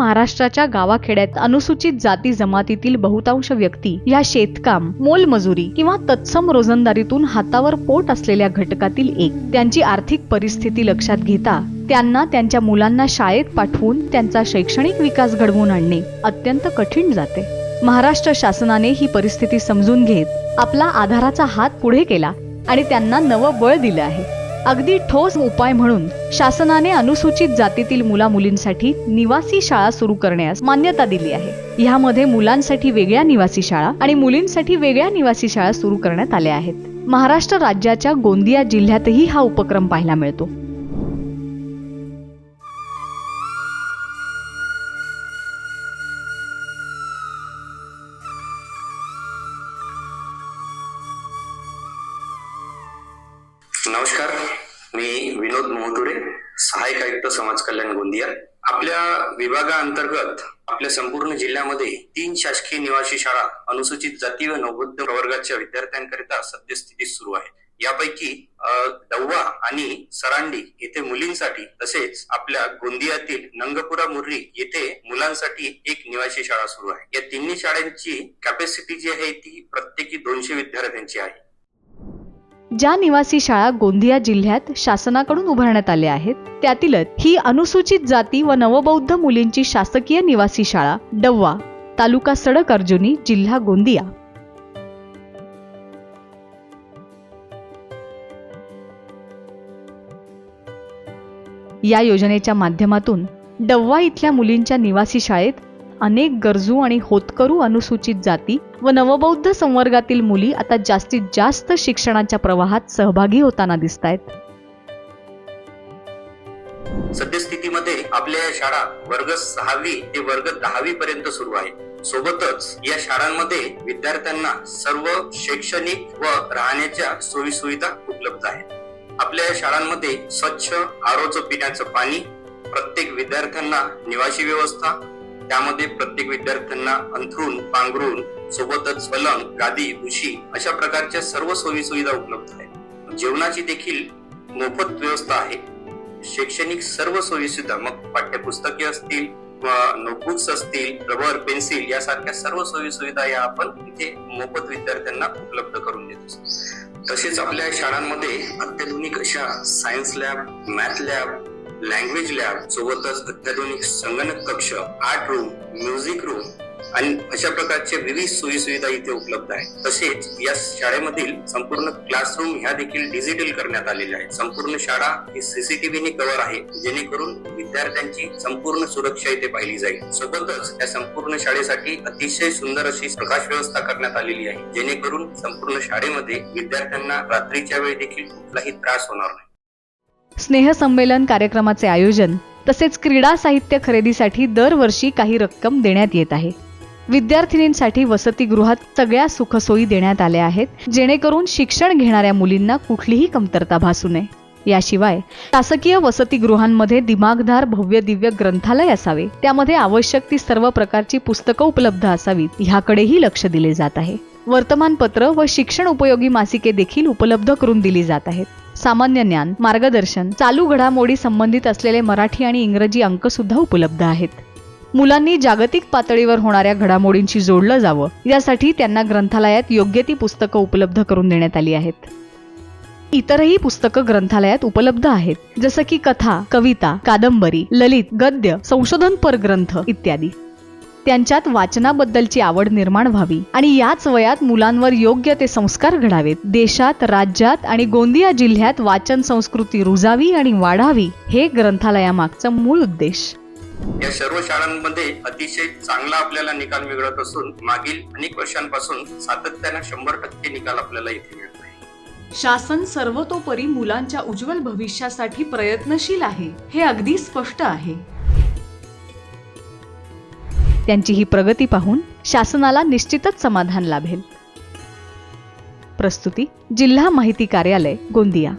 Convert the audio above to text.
महाराष्ट्राच्या गावाखेड्यात अनुसूचित जाती जमातीतील बहुतांश व्यक्ती या शेतकाम मोलमजुरी किंवा तत्सम रोजंदारीतून हातावर पोट असलेल्या घटकातील एक. त्यांची आर्थिक परिस्थिती लक्षात घेता त्यांना त्यांच्या मुलांना शाळेत पाठवून त्यांचा शैक्षणिक विकास घडवून आणणे अत्यंत कठीण जाते. महाराष्ट्र शासनाने ही परिस्थिती समजून घेत आपला आधाराचा हात पुढे केला आणि त्यांना नवं बळ दिलं आहे. अगदी ठोस उपाय म्हणून शासनाने अनुसूचित जातीतील मुला मुलींसाठी निवासी शाळा सुरू करण्यास मान्यता दिली आहे. ह्यामध्ये मुलांसाठी वेगळ्या निवासी शाळा आणि मुलींसाठी वेगळ्या निवासी शाळा सुरू करण्यात आल्या आहेत. महाराष्ट्र राज्याच्या गोंदिया जिल्ह्यातही हा उपक्रम पाहायला मिळतो. नमस्कार मी विनोद मोहतुरे सहाय्यक आयुक्त समाज कल्याण गोंदिया. आपल्या विभागाअंतर्गत आपल्या संपूर्ण जिल्ह्यामध्ये तीन शासकीय निवासी शाळा अनुसूचित जाती व नवबुद्ध प्रवर्गाच्या विद्यार्थ्यांकरिता सद्यस्थितीत सुरू आहे यापैकी दव्वा डव्वा आणि सरांडी येथे मुलींसाठी तसेच आपल्या गोंदियातील नंगपुरा मुर्री येथे मुलांसाठी एक निवासी शाळा सुरू आहे. या तिन्ही शाळांची कॅपॅसिटी जी आहे ती प्रत्येकी दोनशे विद्यार्थ्यांची आहे. ज्या निवासी शाळा गोंदिया जिल्ह्यात शासनाकडून उभारण्यात आल्या आहेत त्यातीलच ही अनुसूचित जाती व नवबौद्ध मुलींची शासकीय निवासी शाळा डव्वा तालुका सडक अर्जुनी जिल्हा गोंदिया. या योजनेच्या माध्यमातून डव्वा इथल्या मुलींच्या निवासी शाळेत अनेक गरजू आणि होतकरू अनुसूचित जाती व नवबौद्ध संवर्गातील मुली आता जास्तीत जास्त शिक्षणाच्या प्रवाहात सहभागी होताना दिसत आहेत सद्यस्थितीमध्ये आपल्या या शाळा वर्ग सहावी ते वर्ग दहावी पर्यंत सुरू आहे. सोबतच या शाळांमध्ये विद्यार्थ्यांना सर्व शैक्षणिक व राहण्याच्या सोयी सुविधा उपलब्ध आहेत. आपल्या या शाळांमध्ये स्वच्छ आरोचं पिण्याचं पाणी प्रत्येक विद्यार्थ्यांना निवासी व्यवस्था त्यामध्ये प्रत्येक विद्यार्थ्यांना अंथरूण पांघरून सोबतच पलंग गादी उशी अशा प्रकारच्या सर्व सोयी सुविधा उपलब्ध आहेत. जेवणाची देखील मोफत व्यवस्था आहे. शैक्षणिक सर्व सोयी सुद्धा मग पाठ्यपुस्तके असतील नोटबुक्स असतील रबर पेन्सिल यासारख्या सर्व सोयी सुविधा या आपण इथे मोफत विद्यार्थ्यांना उपलब्ध करून देतो तसेच आपल्या शाळांमध्ये अत्याधुनिक अशा science lab math lab language lab सोबतच अत्याधुनिक संगणक कक्ष आर्ट रूम म्युझिक रूम आणि अशा प्रकारचे विविध सोयी सुविधा इथे उपलब्ध आहेत. तसेच या शाळेमधील संपूर्ण क्लासरूम ह्या देखील डिजिटल करण्यात आलेल्या आहेत. संपूर्ण शाळा ही सीसीटीव्हीने कव्हर आहे जेणेकरून विद्यार्थ्यांची संपूर्ण सुरक्षा इथे पाहिली जाईल. सोबतच या संपूर्ण शाळेसाठी अतिशय सुंदर अशी प्रकाश व्यवस्था करण्यात आलेली आहे जेणेकरून संपूर्ण शाळेमध्ये विद्यार्थ्यांना रात्रीच्या वेळी देखील कुठलाही त्रास होणार नाही. स्नेहसंमेलन कार्यक्रमाचे आयोजन तसेच क्रीडा साहित्य खरेदीसाठी दरवर्षी काही रक्कम देण्यात येत आहे. विद्यार्थिनींसाठी वसतिगृहात सगळ्या सुखसोयी देण्यात आल्या आहेत जेणेकरून शिक्षण घेणाऱ्या मुलींना कुठलीही कमतरता भासू नये. याशिवाय शासकीय वसतिगृहांमध्ये दिमागदार भव्य दिव्य ग्रंथालय असावे. त्यामध्ये आवश्यक ती सर्व प्रकारची पुस्तकं उपलब्ध असावीत ह्याकडेही लक्ष दिले जात आहे. वर्तमानपत्र व शिक्षण उपयोगी मासिके देखील उपलब्ध करून दिली जात आहेत. सामान्य ज्ञान मार्गदर्शन चालू घडामोडी संबंधित असलेले मराठी आणि इंग्रजी अंक सुद्धा उपलब्ध आहेत. मुलांनी जागतिक पातळीवर होणाऱ्या घडामोडींशी जोडलं जावं यासाठी त्यांना ग्रंथालयात योग्य ती पुस्तकं उपलब्ध करून देण्यात आली आहेत. इतरही पुस्तकं ग्रंथालयात उपलब्ध आहेत जसं की कथा कविता कादंबरी ललित गद्य संशोधनपर ग्रंथ इत्यादी. त्यांच्यात वाचनाबद्दलची आवड निर्माण व्हावी. आणि याच वयात मुलांवर योग्य ते संस्कार घडावेत. देशात राज्यात आणि गोंदिया जिल्ह्यात वाचन संस्कृती रुजावी आणि वाढावी हे ग्रंथालयामागचं मूळ उद्देश. या सर्व शाळांमध्ये अतिशय चांगला आपल्याला निकाल मिळत असून मागील अनेक वर्षांपासून सातत्यानं शंभर टक्के निकाल आपल्याला इथे मिळत शासन सर्वतोपरी मुलांच्या उज्ज्वल भविष्यासाठी प्रयत्नशील आहे हे अगदी स्पष्ट आहे. त्यांची ही प्रगती पाहून शासनाला निश्चितच समाधान लाभेल. प्रस्तुती जिल्हा माहिती कार्यालय गोंदिया.